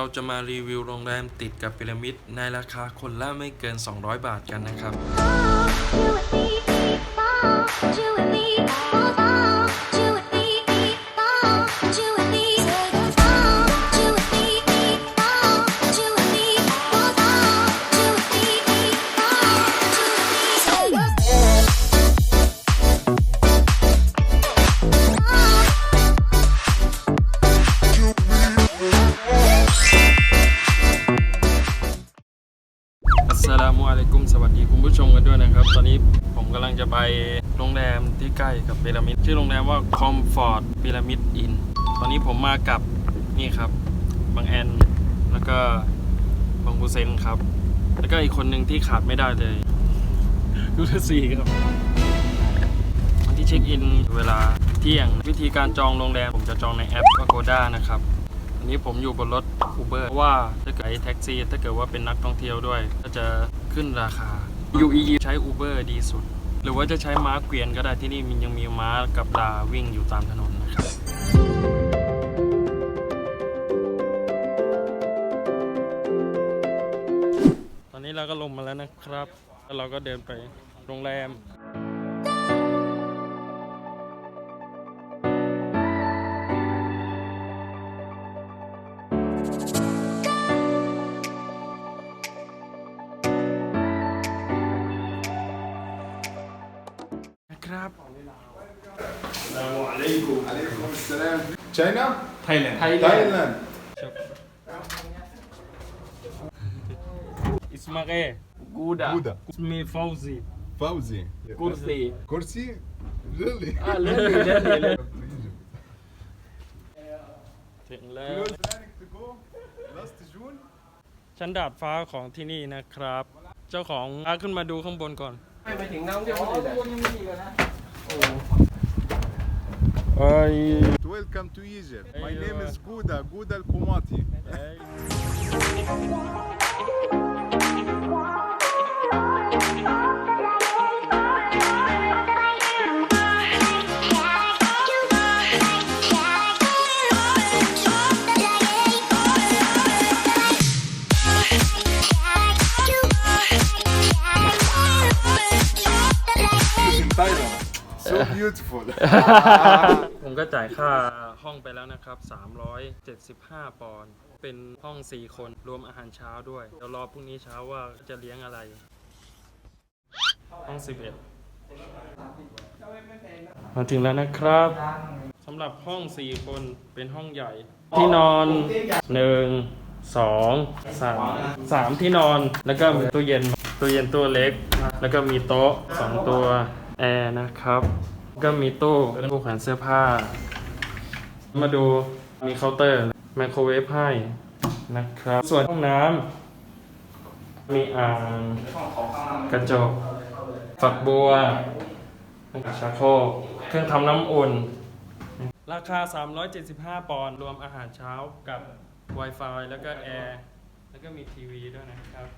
เราจะมารีวิวโรงแรมติดกับพีระมิดในราคาคนละไม่เกิน 200 บาทกันนะครับ ด้วยนะครับ ตอนนี้ผมกำลังจะไปโรงแรมที่ใกล้กับพีระมิดชื่อโรงแรมว่า Comfort Pyramid Inn ตอนนี้ผมมากับนี่ครับบางแอนแล้วก็บางฮูเซนครับ แล้วก็อีกคนหนึ่งที่ขาดไม่ได้เลยยูทซีครับวันที่เช็คอินเวลาเที่ยงวิธีการจองโรงแรมผมจะจองในแอป Agoda นะครับอันนี้ผมอยู่บนรถ Uber เพราะว่าถ้าเกิดไอ้แท็กซี่ ถ้าเกิดว่าเป็นนักท่องเที่ยวด้วย ก็จะขึ้นราคา UEE ใช้ Uber ดีสุด หรือว่าจะใช้ม้าเกวียนก็ได้ที่นี่มันยังมีม้ากับลาวิ่งอยู่ตามถนนนะครับตอนนี้เราก็ลงมาแล้วนะครับ แล้วเราก็เดินไปโรงแรม ซี فوزي Kursi. كرسي ريلي Ah, really, really, really. ถึงแล้ว planning to go last June ชั้นดาดฟ้าของที่นี่นะครับ เจ้าของพาขึ้นมาดูข้างบนก่อน ไม่ไปถึงนักท่องเที่ยวคนอื่นอะ เอ้ I... Welcome to Egypt. My name is Gouda, Gouda Al Kumati. Thailand. So beautiful. ผมก็จ่ายค่าห้องไปแล้วนะครับ 375 ปอนด์เป็นห้อง 4 คนรวมอาหารเช้าด้วย เดี๋ยวรอพรุ่งนี้เช้าว่าจะเลี้ยงอะไร ห้อง 11 มาถึงแล้วนะครับสำหรับห้อง 4 คนเป็นห้องใหญ่ ที่นอน 1 2 3 3 ที่นอนแล้วก็มีตู้เย็นตู้เย็นตัวเล็ก แล้วก็มีโต๊ะ 2 ตัวแอร์นะครับ ก็มีตู้ตู้แขวนเสื้อผ้า มาดูมีเคาน์เตอร์ไมโครเวฟให้นะครับ ส่วนห้องน้ำมีอ่างกระจกฝักบัวชักโคเครื่องทำน้ำอุ่น ราคา 375 ปอนด์รวมอาหารเช้ากับ Wi-Fi แล้วก็แอร์ แล้วก็มีทีวีด้วยนะครับ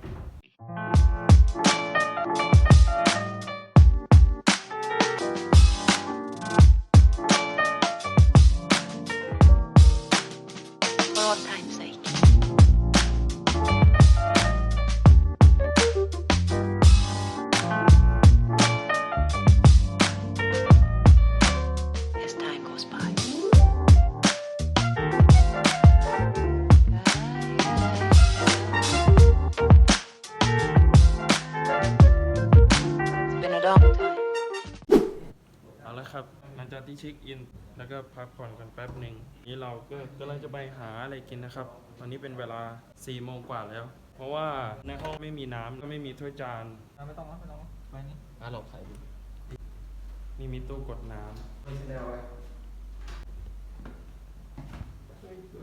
ที่เช็คอิน แล้วก็พักผ่อนกันแป๊บหนึ่งนี้เราก็กำลังจะไปหาอะไรกินนะครับ ตอนนี้เป็นเวลา4โมงกว่าแล้ว เพราะว่าในห้องไม่มีน้ำก็ไม่มีถ้วยจานไม่ต้องไม่ต้องไปนี่อะหลบใส่ดินี่มีตู้กดน้ำ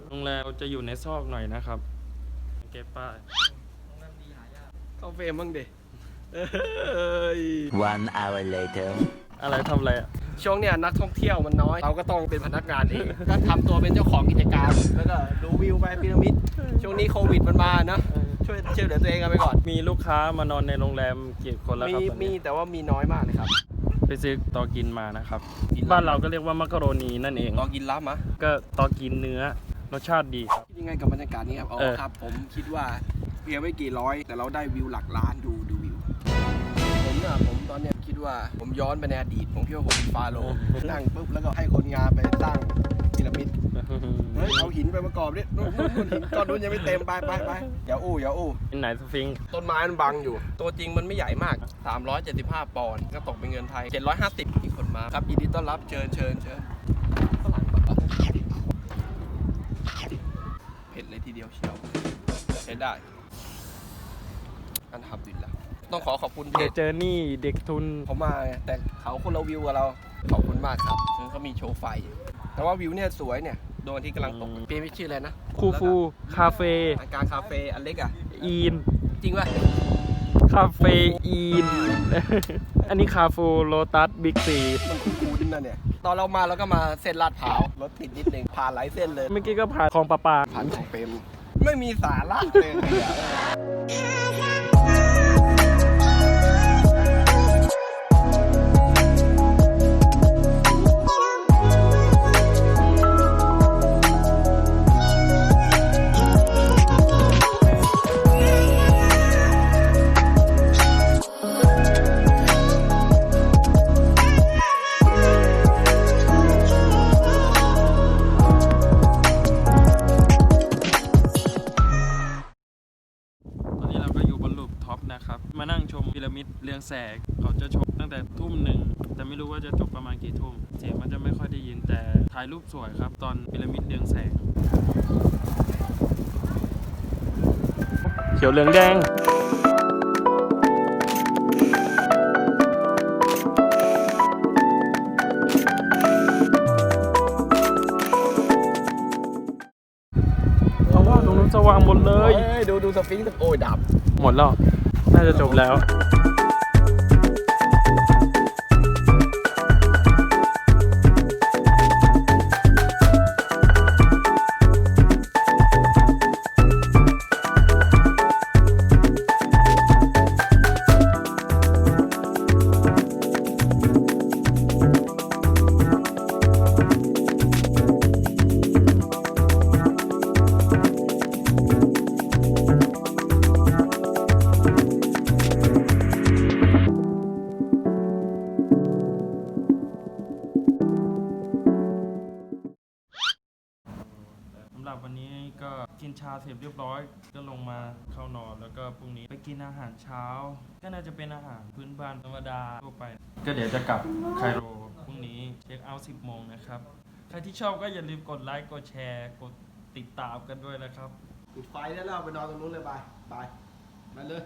โรงแรมจะอยู่ในซอกหน่อยนะครับ เก็บป้ายเข้าเฟรมบ้างดิ One hour later. อะไรทำอะไรอะ ช่วงเนี้ยนักท่องเที่ยวมันน้อย เราก็ต้องเป็นพนักงานเองก็ทำตัวเป็นเจ้าของกิจการ แล้วก็ดูวิวไปพีระมิด ช่วงนี้โควิดมันมาเนอะช่วยช่วยเหลือตัวเองกันไปก่อน มีลูกค้ามานอนในโรงแรมกี่คนแล้วมีครับตอนมีนี้แต่ว่ามีน้อยมากเลยครับไปซื้อตอกินมานะครับกินบ้านเราก็เรียกว่ามักกะโรนีนั่นเอง ลองกินล้ำมะก็ตอกินเนื้อรสชาติดีครับคิดยังไงกับบรรยากาศนี้ครับอ๋อเออ ครับ ผมคิดว่าเพียงไม่กี่ร้อย แต่เราได้วิวหลักล้านดู คิดว่าผมย้อนไปในอดีตผมคิดว่าผมเป็นฟาโรห์นั่งปุ๊บแล้วก็ให้คนงานไปสร้างพีระมิดเฮ้ยเอาหินไปประกอบดินู่นนู่นนู่นหินก้อนนู้นยังไม่เต็มไปไปไปอย่าอู้อย่าอู้ เป็นไหนสฟิงค์ต้นไม้มันบังอยู่ ตัวจริงมันไม่ใหญ่มาก 375 ปอนด์ ก็ตกเป็นเงินไทย 750ที่คนมา ครับยินดีต้อนรับ เชิญเชิญเชิญฝรั่งปะเผ็ดเลยทีเดียวเชียวใช้ได้อันทับดินละ ต้องขอขอบคุณเพเดจเจอนี่เด็กทุน เขามาไงแต่เขาคนละวิวกับเรา ขอบคุณมากครับคือเขามีโชว์ไฟ แต่ว่าวิวเนี่ยสวยเนี่ยโดนที่กำลังตกอืม เปียชื่ออะไรนะคูฟูคาเฟ่อาการคาเฟ่อันเล็กอะ อีนจริงป่ะคาเฟ่อีน อันนี้คาฟูโลตัสบิ๊กซีมันคุ้นๆนะเนี่ย ตอนเรามาเราก็มาเส้นลาดพร้าวรถติดนิดนึงผ่านหลายเส้นเลย เมื่อกี้ก็ผ่านคลองประปา ผ่านของเปรมไม่มีสาระเลยเนี่ยตอ เรืองแสงเขาจะชมตั้งแต่ทุ่มหนึ่งแต่ไม่รู้ว่าจะจบประมาณกี่ทุ่มเสียงมันจะไม่ค่อยได้ยินแต่ถ่ายรูปสวยครับ ตอนพีระมิดเรืองแสง เขียวเหลืองแดงเพราะว่าตรงนู้นสว่างหมดเลยเฮ้ยดูดูสฟิงค์โอ้ยดับ หมดแล้ว น่าจะจบแล้ว เสร็จเรียบร้อย ก็ลงมาเข้านอนแล้วก็พรุ่งนี้ไปกินอาหารเช้า ก็น่าจะเป็นอาหารพื้นบ้านธรรมดาทั่วไป ก็เดี๋ยวจะกลับไคโรพรุ่งนี้เช็คเอาท์10โมงนะครับ ใครที่ชอบก็อย่าลืมกดไลค์กดแชร์กดติดตามกันด้วยนะครับ ปิดไฟได้แล้วไปนอนตรงนู้นเลยไปไปไปเลย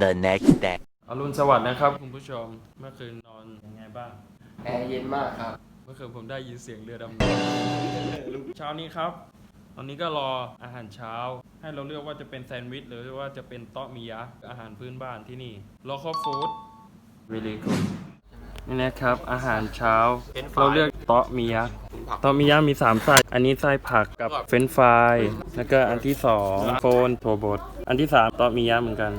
the next day. อรุณสวัสดิ์นะครับคุณผู้ชมเมื่อคืนนอนยังไงบ้าง แอร์เย็นมากครับ เมื่อคืนผมได้ยินเสียงเรือดำน้ำเช้านี้ครับ ตอนนี้ก็รออาหารเช้า ให้เราเลือกว่าจะเป็นแซนด์วิชหรือว่าจะเป็นโต๊ะมิยะอาหารพื้นบ้านที่นี่ local food really good นี่นะครับ อาหารเช้าเป็นไฟเราเลือกโต๊ะมิยะโต๊ะมิยะมี3ไส้อันนี้ไส้ผักกับเฟรนช์ฟรายแล้วก็อันที่2โฟนถั่วบดอันที่3โต๊ะมิยะเหมือนกัน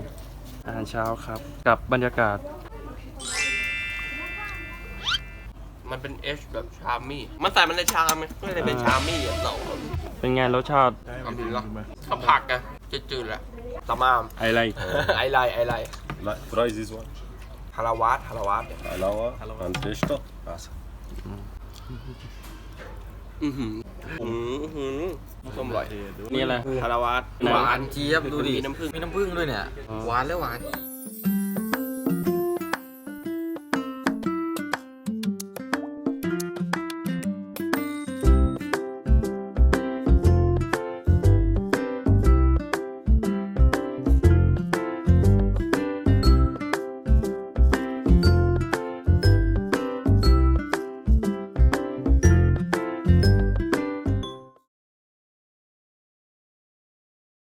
อาหารเช้าครับ กับบรรยากาศ มันเป็นเอชแบบชามี่ มันใส่มันในชามไงไม่ได้เป็นชามี่อย่างเราเป็นไงรสชาติทำดีแล้วข้าวผักอะจืดๆแหละตามามไอไรไอไลไอไล Like, fry this one. ฮาราวาสฮาราวาส Halawa. And qishta. Asa. อือหืออือหือส้มอร่อยนี่อะไรฮาราวาสไหนหวานเจี๊ยบดูดิมีน้ำผึ้งมีน้ำผึ้งด้วยเนี่ย หวานแล้วหวาน